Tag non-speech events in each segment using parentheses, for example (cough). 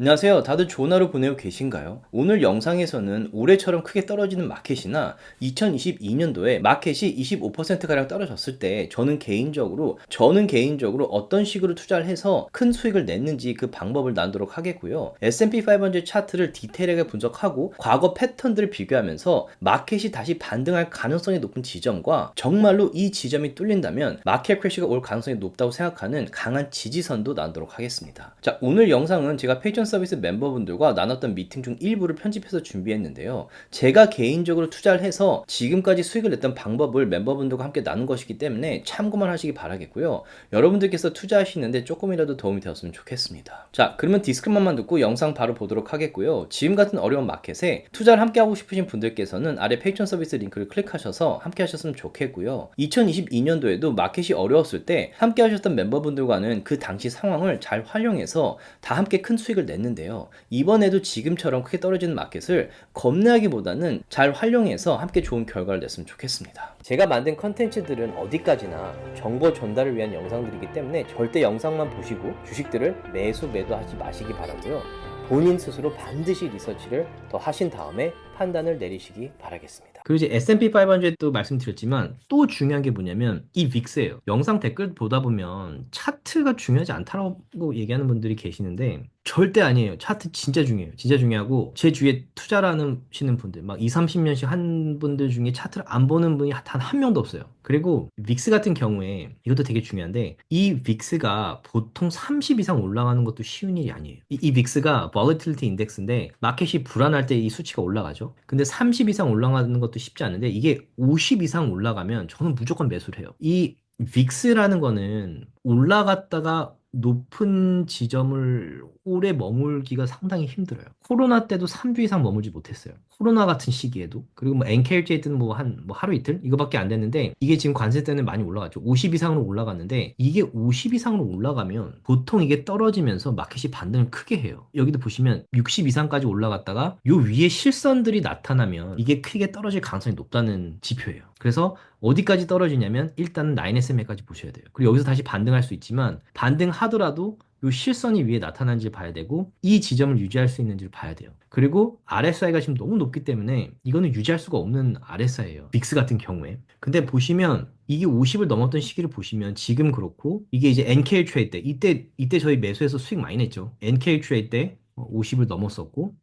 안녕하세요. 다들 좋은 하루 보내고 계신가요? 오늘 영상에서는 올해처럼 크게 떨어지는 마켓이나 2022년도에 마켓이 25%가량 떨어졌을 때 저는 개인적으로 저는 개인적으로 어떤 식으로 투자를 해서 큰 수익을 냈는지 그 방법을 나누도록 하겠고요. S&P 500 차트를 디테일하게 분석하고 과거 패턴들을 비교하면서 마켓이 다시 반등할 가능성이 높은 지점과 정말로 이 지점이 뚫린다면 마켓 크래시가 올 가능성이 높다고 생각하는 강한 지지선도 나누도록 하겠습니다. 자, 오늘 영상은 제가 페이션 서비스 멤버분들과 나눴던 미팅 중 일부를 편집해서 준비했는데요. 제가 개인적으로 투자를 해서 지금까지 수익을 냈던 방법을 멤버분들과 함께 나눈 것이기 때문에 참고만 하시기 바라겠고요. 여러분들께서 투자하시는데 조금이라도 도움이 되었으면 좋겠습니다. 자, 그러면 디스크만만 듣고 영상 바로 보도록 하겠고요. 지금 같은 어려운 마켓에 투자를 함께 하고 싶으신 분들께서는 아래 페이션 서비스 링크를 클릭하셔서 함께 하셨으면 좋겠고요. 2022년도에도 마켓이 어려웠을 때 함께 하셨던 멤버분들과는 그 당시 상황을 잘 활용해서 다 함께 큰 수익을 냈는데요. 이번에도 지금처럼 크게 떨어지는 마켓을 겁내하기보다는 잘 활용해서 함께 좋은 결과를 냈으면 좋겠습니다. 제가 만든 컨텐츠들은 어디까지나 정보 전달을 위한 영상들이기 때문에 절대 영상만 보시고 주식들을 매수 매도하지 마시기 바라고요. 본인 스스로 반드시 리서치를 더 하신 다음에 판단을 내리시기 바라겠습니다. 그리고 이제 S&P 500도 말씀드렸지만 또 중요한 게 뭐냐면 이 빅스예요. 영상 댓글 보다 보면 차트가 중요하지 않다고 얘기하는 분들이 계시는데 절대 아니에요. 차트 진짜 중요해요. 진짜 중요하고 제 주위에 투자를 하시는 분들 막 2, 30년씩 한 분들 중에 차트를 안 보는 분이 단 한 명도 없어요. 그리고 빅스 같은 경우에 이것도 되게 중요한데 이 빅스가 보통 30 이상 올라가는 것도 쉬운 일이 아니에요. 이, 이 빅스가 volatility index인데 마켓이 불안할 때 이 수치가 올라가죠. 근데 30 이상 올라가는 것도 쉽지 않은데 이게 50 이상 올라가면 저는 무조건 매수를 해요. 이 빅스라는 거는 올라갔다가 높은 지점을 오래 머물기가 상당히 힘들어요. 코로나 때도 3주 이상 머물지 못했어요. 코로나 같은 시기에도. 그리고 뭐 NKLJ 때는 뭐 한 뭐 하루 이틀 이거밖에 안 됐는데 이게 지금 관세 때는 많이 올라갔죠. 50 이상으로 올라갔는데 이게 50 이상으로 올라가면 보통 이게 떨어지면서 마켓이 반등을 크게 해요. 여기도 보시면 60 이상까지 올라갔다가 요 위에 실선들이 나타나면 이게 크게 떨어질 가능성이 높다는 지표예요. 그래서 어디까지 떨어지냐면 일단은 9SMA까지 보셔야 돼요. 그리고 여기서 다시 반등할 수 있지만 반등하더라도 요 실선이 위에 나타나는지 봐야 되고 이 지점을 유지할 수 있는지를 봐야 돼요. 그리고 RSI가 지금 너무 높기 때문에 이거는 유지할 수가 없는 RSI예요. 빅스 같은 경우에. 근데 보시면 이게 50을 넘었던 시기를 보시면 지금 그렇고 이게 이제 NKL 트레이드 때 이때 이때 저희 매수해서 수익 많이 냈죠. NKL 트레이드 때 50을 넘었었고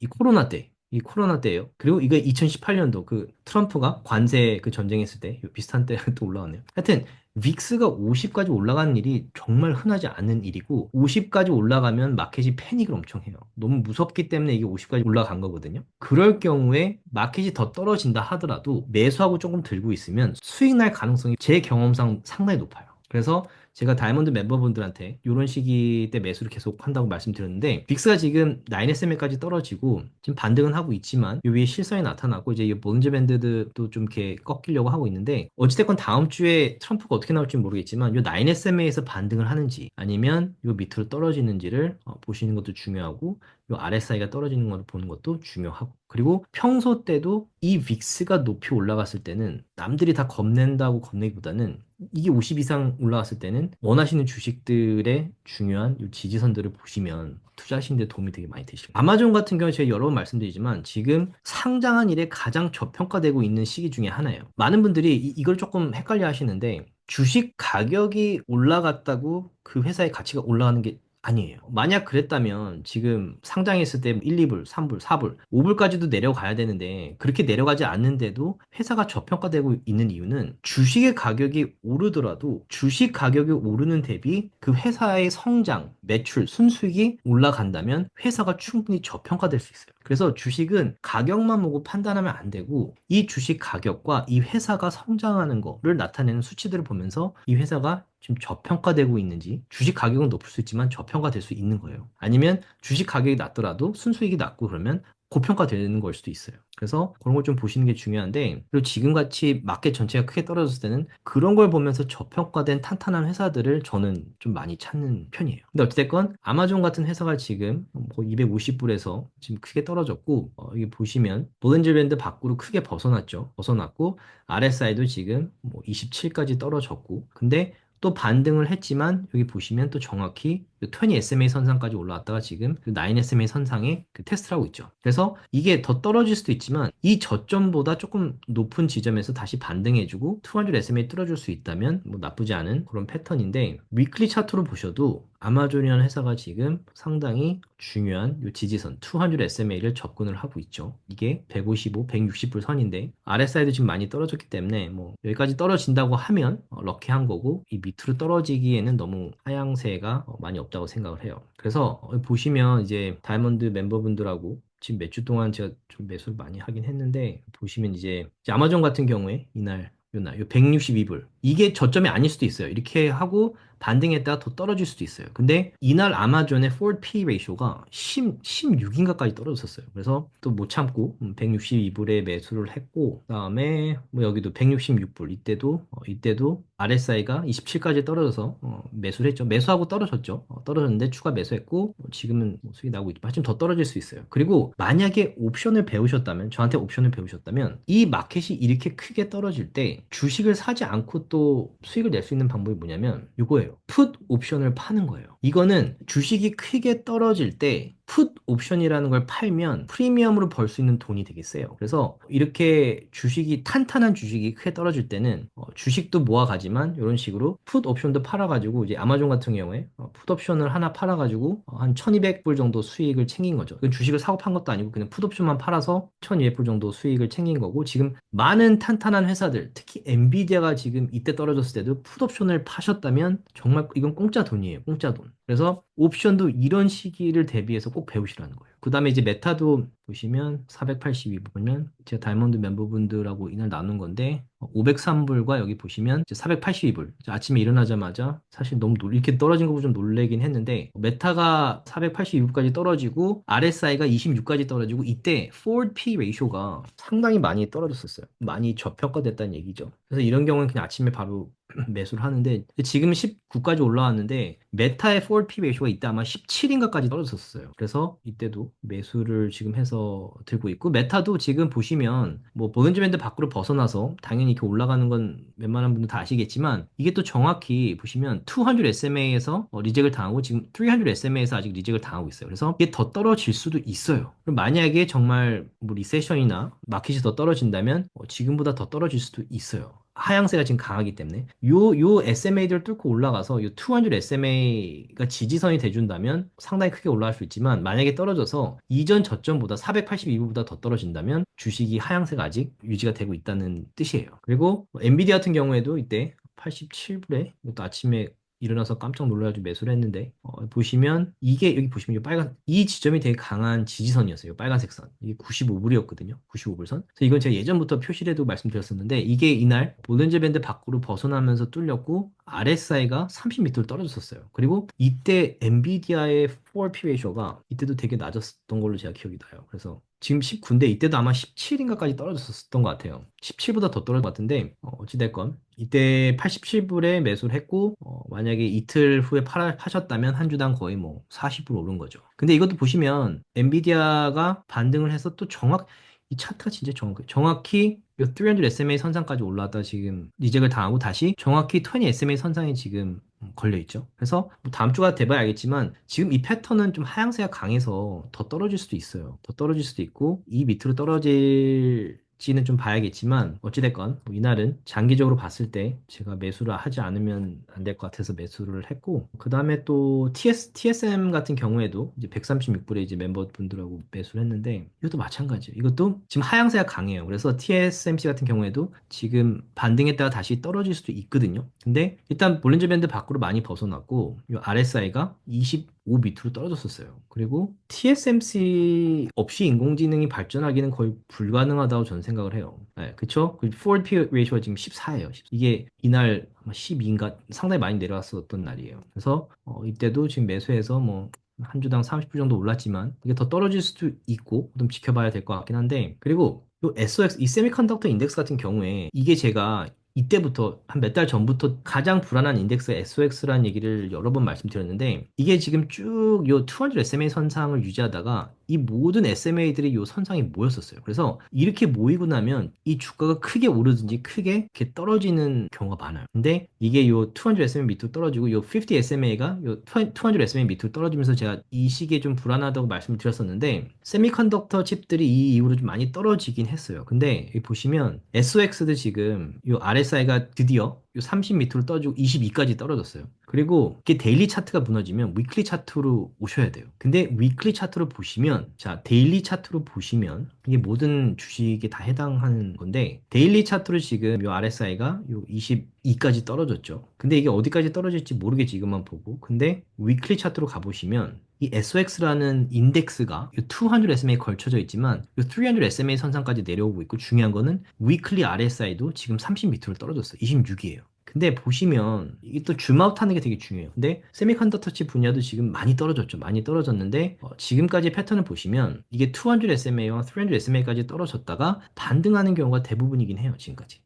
이 코로나 때 이 코로나 때예요. 그리고 이게 2018년도 그 트럼프가 관세 그 전쟁했을 때 비슷한 때 (laughs) 또 올라왔네요. 하여튼 빅스가 50까지 올라가는 일이 정말 흔하지 않은 일이고 50까지 올라가면 마켓이 패닉을 엄청 해요. 너무 무섭기 때문에 이게 50까지 올라간 거거든요. 그럴 경우에 마켓이 더 떨어진다 하더라도 매수하고 조금 들고 있으면 수익 날 가능성이 제 경험상 상당히 높아요. 그래서 제가 다이아몬드 멤버분들한테 이런 시기 때 매수를 계속 한다고 말씀드렸는데 빅스가 지금 9SMA까지 떨어지고 지금 반등은 하고 있지만 요 위에 실선이 나타나고 이제 이 볼린저 밴드도 좀 이렇게 꺾이려고 하고 있는데 어찌됐건 다음 주에 트럼프가 어떻게 나올지 모르겠지만 요 9SMA에서 반등을 하는지 아니면 요 밑으로 떨어지는지를 어, 보시는 것도 중요하고 요 RSI가 떨어지는 걸 보는 것도 중요하고 그리고 평소 때도 이 빅스가 높이 올라갔을 때는 남들이 다 겁낸다고 겁내기보다는 이게 50 이상 올라갔을 때는 원하시는 주식들의 중요한 요 지지선들을 보시면 투자하시는데 도움이 되게 많이 되실 거예요. 아마존 같은 경우에 제가 여러 번 말씀드리지만 지금 상장한 일에 가장 저평가되고 있는 시기 중에 하나예요. 많은 분들이 이, 이걸 조금 헷갈려 하시는데 주식 가격이 올라갔다고 그 회사의 가치가 올라가는 게 아니에요. 만약 그랬다면 지금 상장했을 때 1, 2불, 3불, 4불, 5불까지도 내려가야 되는데 그렇게 내려가지 않는데도 회사가 저평가되고 있는 이유는 주식의 가격이 오르더라도 주식 가격이 오르는 대비 그 회사의 성장, 매출, 순수익이 올라간다면 회사가 충분히 저평가될 수 있어요. 그래서 주식은 가격만 보고 판단하면 안 되고 이 주식 가격과 이 회사가 성장하는 거를 나타내는 수치들을 보면서 이 회사가 지금 저평가되고 있는지 주식 가격은 높을 수 있지만 저평가될 수 있는 거예요. 아니면 주식 가격이 낮더라도 순수익이 낮고 그러면 고평가되는 걸 수도 있어요. 그래서 그런 걸 좀 보시는 게 중요한데 그리고 지금같이 마켓 전체가 크게 떨어졌을 때는 그런 걸 보면서 저평가된 탄탄한 회사들을 저는 좀 많이 찾는 편이에요. 근데 어찌됐건 아마존 같은 회사가 지금 뭐 250불에서 지금 크게 떨어졌고 어, 여기 보시면 볼렌저 밴드 밖으로 크게 벗어났죠. 벗어났고 RSI도 지금 뭐 27까지 떨어졌고 근데 또 반등을 했지만 여기 보시면 또 정확히 20 SMA 선상까지 올라왔다가 지금 9 SMA 선상에 그 테스트를 하고 있죠. 그래서 이게 더 떨어질 수도 있지만 이 저점보다 조금 높은 지점에서 다시 반등해주고 200 SMA 뚫어줄 수 있다면 뭐 나쁘지 않은 그런 패턴인데 위클리 차트로 보셔도 아마존이라는 회사가 지금 상당히 중요한 이 지지선 200 SMA를 접근을 하고 있죠. 이게 155, 160불 선인데 RSI도 지금 많이 떨어졌기 때문에 뭐 여기까지 떨어진다고 하면 어, 럭키한 거고 이 밑으로 떨어지기에는 너무 하향세가 어, 많이 없다고 생각을 해요. 그래서 어, 보시면 이제 다이아몬드 멤버분들하고 지금 몇 주 동안 제가 좀 매수를 많이 하긴 했는데 보시면 이제, 이제 아마존 같은 경우에 이날 요날 요 162불 이게 저점이 아닐 수도 있어요. 이렇게 하고 반등했다가 더 떨어질 수도 있어요. 근데 이날 아마존의 forward P 레이쇼가 10, 16인가까지 떨어졌었어요. 그래서 또 못 참고 162불에 음, 매수를 했고 그다음에 뭐 여기도 166불 이때도 어, 이때도 RSI가 27까지 떨어져서 어, 매수를 했죠. 매수하고 떨어졌죠. 어, 떨어졌는데 추가 매수했고 뭐 지금은 뭐 수익이 나고 있지만 좀 더 떨어질 수 있어요. 그리고 만약에 옵션을 배우셨다면 저한테 옵션을 배우셨다면 이 마켓이 이렇게 크게 떨어질 때 주식을 사지 않고 또 수익을 낼 수 있는 방법이 뭐냐면 이거예요. 풋 옵션을 파는 거예요. 이거는 주식이 크게 떨어질 때 풋 옵션이라는 걸 팔면 프리미엄으로 벌 수 있는 돈이 되게 세요. 그래서 이렇게 주식이 탄탄한 주식이 크게 떨어질 때는 어, 주식도 모아가지만 이런 식으로 풋 옵션도 팔아가지고 이제 아마존 같은 경우에 어, 풋 옵션을 하나 팔아가지고 어, 한 1200불 정도 수익을 챙긴 거죠. 그 주식을 사고 판 것도 아니고 그냥 풋 옵션만 팔아서 1200불 정도 수익을 챙긴 거고 지금 많은 탄탄한 회사들 특히 엔비디아가 지금 이때 떨어졌을 때도 풋 옵션을 파셨다면 정말 이건 공짜 돈이에요. 공짜 돈. 그래서 옵션도 이런 시기를 대비해서 꼭 배우시라는 거예요. 그 다음에 이제 메타도 보시면 482 보면 제가 다이몬드 멤버분들하고 이날 나눈 건데 503불과 여기 보시면 482불 아침에 일어나자마자 사실 너무 놀, 이렇게 떨어진 거 보고 좀 놀래긴 했는데 메타가 482불까지 떨어지고 RSI가 26까지 떨어지고 이때 forward P 레이쇼가 상당히 많이 떨어졌었어요. 많이 저평가됐다는 얘기죠. 그래서 이런 경우는 그냥 아침에 바로 (clears throat) 매수를 하는데 지금 19까지 올라왔는데 메타의 forward P 레이쇼가 이때 아마 17인가까지 떨어졌었어요. 그래서 이때도 매수를 지금 해서 들고 있고 메타도 지금 보시면 뭐 볼린저 밴드 밖으로 벗어나서 당연히 이렇게 올라가는 건 웬만한 분들 다 아시겠지만 이게 또 정확히 보시면 200 SMA에서 어, 리젝을 당하고 지금 300 SMA에서 아직 리젝을 당하고 있어요. 그래서 이게 더 떨어질 수도 있어요. 그럼 만약에 정말 뭐 리세션이나 마켓이 더 떨어진다면 어, 지금보다 더 떨어질 수도 있어요. 하향세가 지금 강하기 때문에 요, 요 SMA들을 뚫고 올라가서 요 200 SMA가 지지선이 돼준다면 상당히 크게 올라갈 수 있지만 만약에 떨어져서 이전 저점보다 482부보다 더 떨어진다면 주식이 하향세가 아직 유지가 되고 있다는 뜻이에요. 그리고 엔비디아 같은 경우에도 이때 87불에 이것도 아침에 일어나서 깜짝 놀라가지고 매수를 했는데 어, 보시면 이게 여기 보시면 이 빨간 이 지점이 되게 강한 지지선이었어요. 빨간색 선 이게 95불이었거든요. 95불 선. 그래서 이건 제가 예전부터 표시를 해도 말씀드렸었는데 이게 이날 볼렌저 밴드 밖으로 벗어나면서 뚫렸고 RSI가 30m로 떨어졌었어요. 그리고 이때 엔비디아의 4P 레이쇼가 이때도 되게 낮았던 걸로 제가 기억이 나요. 그래서 지금 19인데 이때도 아마 17인가까지 떨어졌었던 것 같아요. 17보다 더 떨어진 것 같은데 어, 어찌됐건 이때 87불에 매수를 했고 어, 만약에 이틀 후에 팔아, 파셨다면 한 주당 거의 뭐 40불 오른 거죠. 근데 이것도 보시면 엔비디아가 반등을 해서 또 정확 이 차트가 진짜 정확해. 정확히 300 SMA 선상까지 올라왔다 지금 리젝을 당하고 다시 정확히 20 SMA 선상에 지금 걸려 있죠. 그래서 뭐 다음 주가 돼봐야 알겠지만 지금 이 패턴은 좀 하향세가 강해서 더 떨어질 수도 있어요. 더 떨어질 수도 있고 이 밑으로 떨어질 지는 좀 봐야겠지만 어찌됐건 뭐 이날은 장기적으로 봤을 때 제가 매수를 하지 않으면 안 될 것 같아서 매수를 했고 그 다음에 또 TS, TSM 같은 경우에도 이제 136불에 이제 멤버분들하고 매수를 했는데 이것도 마찬가지예요. 이것도 지금 하향세가 강해요. 그래서 TSMC 같은 경우에도 지금 반등했다가 다시 떨어질 수도 있거든요. 근데 일단 볼린저 밴드 밖으로 많이 벗어났고 이 RSI가 20 5 밑으로 떨어졌었어요. 그리고 TSMC 없이 인공지능이 발전하기는 거의 불가능하다고 저는 생각을 해요. 네, 그쵸? 그 forward P ratio가 지금 14예요. 이게 이날 12인가 상당히 많이 내려왔었던 날이에요. 그래서 어, 이때도 지금 매수해서 뭐한 주당 30불 정도 올랐지만 이게 더 떨어질 수도 있고 좀 지켜봐야 될 것 같긴 한데 그리고 요 SOX 이 세미컨덕터 인덱스 같은 경우에 이게 제가 이때부터 한 몇 달 전부터 가장 불안한 인덱스 SOX라는 얘기를 여러 번 말씀드렸는데 이게 지금 쭉 요 200 SMA 선상을 유지하다가 이 모든 SMA들이 요 선상에 모였었어요. 그래서 이렇게 모이고 나면 이 주가가 크게 오르든지 크게 이렇게 떨어지는 경우가 많아요. 근데 이게 요 200 SMA 밑으로 떨어지고 요 50 SMA가 요 200 SMA 밑으로 떨어지면서 제가 이 시기에 좀 불안하다고 말씀을 드렸었는데 세미컨덕터 칩들이 이 이후로 좀 많이 떨어지긴 했어요. 근데 보시면 SOX도 지금 요 RSI가 드디어 요30 밑으로 떨어지고 22까지 떨어졌어요. 그리고 이게 데일리 차트가 무너지면 위클리 차트로 오셔야 돼요. 근데 위클리 차트로 보시면 자 데일리 차트로 보시면 이게 모든 주식에 다 해당하는 건데 데일리 차트로 지금 요 RSI가 요 22까지 떨어졌죠. 근데 이게 어디까지 떨어질지 모르겠지 이것만 보고. 근데 위클리 차트로 가보시면 이 SOX라는 인덱스가 이 200 SMA에 걸쳐져 있지만 이 300 SMA 선상까지 내려오고 있고 중요한 거는 위클리 RSI도 지금 30 밑으로 떨어졌어요. 26이에요. 근데 보시면 이게 또 줌아웃 하는 게 되게 중요해요. 근데 세미컨덕터 칩 분야도 지금 많이 떨어졌죠. 많이 떨어졌는데 어, 지금까지 패턴을 보시면 이게 200 SMA와 300 SMA까지 떨어졌다가 반등하는 경우가 대부분이긴 해요. 지금까지.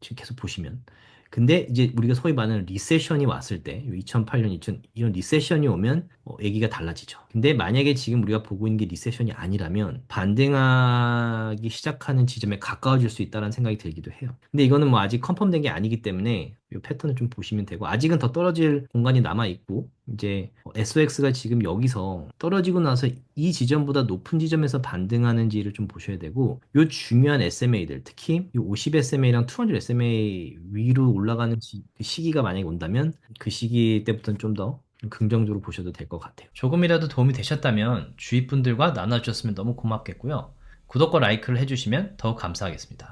지금 계속 보시면. 근데 이제 우리가 소위 말하는 리세션이 왔을 때 2008년, 2000 이런 리세션이 오면 어, 얘기가 달라지죠. 근데 만약에 지금 우리가 보고 있는 게 리세션이 아니라면 반등하기 시작하는 지점에 가까워질 수 있다는 생각이 들기도 해요. 근데 이거는 뭐 아직 컨펌된 게 아니기 때문에 이 패턴을 좀 보시면 되고 아직은 더 떨어질 공간이 남아 있고 이제 SOX가 지금 여기서 떨어지고 나서 이 지점보다 높은 지점에서 반등하는지를 좀 보셔야 되고 요 중요한 SMA들 특히 요50 SMA랑 200 SMA 위로 올라가는 시- 그 시기가 만약에 온다면 그 시기 때부터는 좀 더 긍정적으로 보셔도 될 것 같아요. 조금이라도 도움이 되셨다면 주위 분들과 나눠주셨으면 너무 고맙겠고요. 구독과 라이크를 해주시면 더욱 감사하겠습니다.